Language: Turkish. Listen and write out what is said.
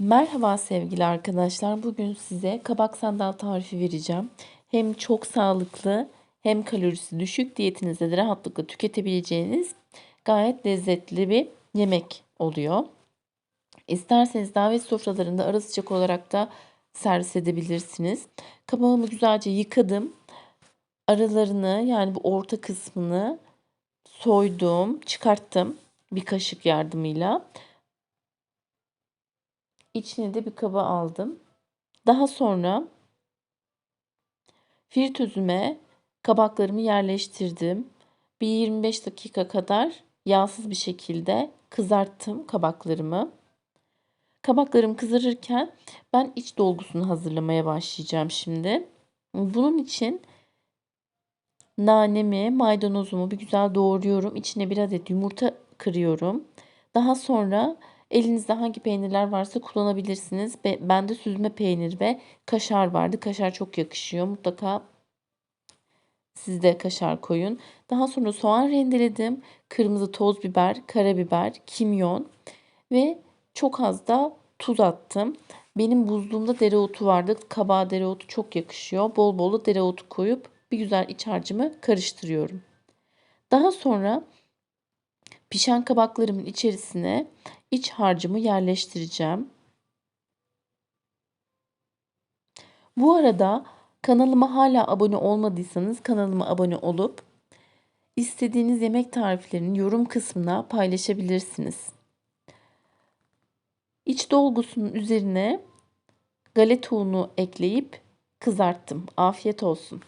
Merhaba sevgili arkadaşlar. Bugün size kabak sandal tarifi vereceğim. Hem çok sağlıklı hem kalorisi düşük diyetinizde de rahatlıkla tüketebileceğiniz gayet lezzetli bir yemek oluyor. İsterseniz davet sofralarında ara sıcak olarak da servis edebilirsiniz. Kabağımı güzelce yıkadım. Aralarını yani bu orta kısmını soydum, çıkarttım bir kaşık yardımıyla. İçine de bir kaba aldım. Daha sonra fritözüme kabaklarımı yerleştirdim. Bir 25 dakika kadar yağsız bir şekilde kızarttım kabaklarımı. Kabaklarım kızarırken ben iç dolgusunu hazırlamaya başlayacağım şimdi. Bunun için nanemi, maydanozumu bir güzel doğruyorum. İçine bir adet yumurta kırıyorum. Daha sonra Elinizde hangi peynirler varsa kullanabilirsiniz. Bende süzme peynir ve kaşar vardı. Kaşar çok yakışıyor. Mutlaka siz de kaşar koyun. Daha sonra soğan rendeledim. Kırmızı toz biber, karabiber, kimyon ve çok az da tuz attım. Benim buzluğumda dereotu vardı. Kabağa dereotu çok yakışıyor. Bol bol da dereotu koyup bir güzel iç harcımı karıştırıyorum. Daha sonra pişen kabaklarımın içerisine iç harcımı yerleştireceğim. Bu arada kanalıma hala abone olmadıysanız kanalıma abone olup istediğiniz yemek tariflerini yorum kısmına paylaşabilirsiniz. İç dolgusunun üzerine galeta unu ekleyip kızarttım. Afiyet olsun.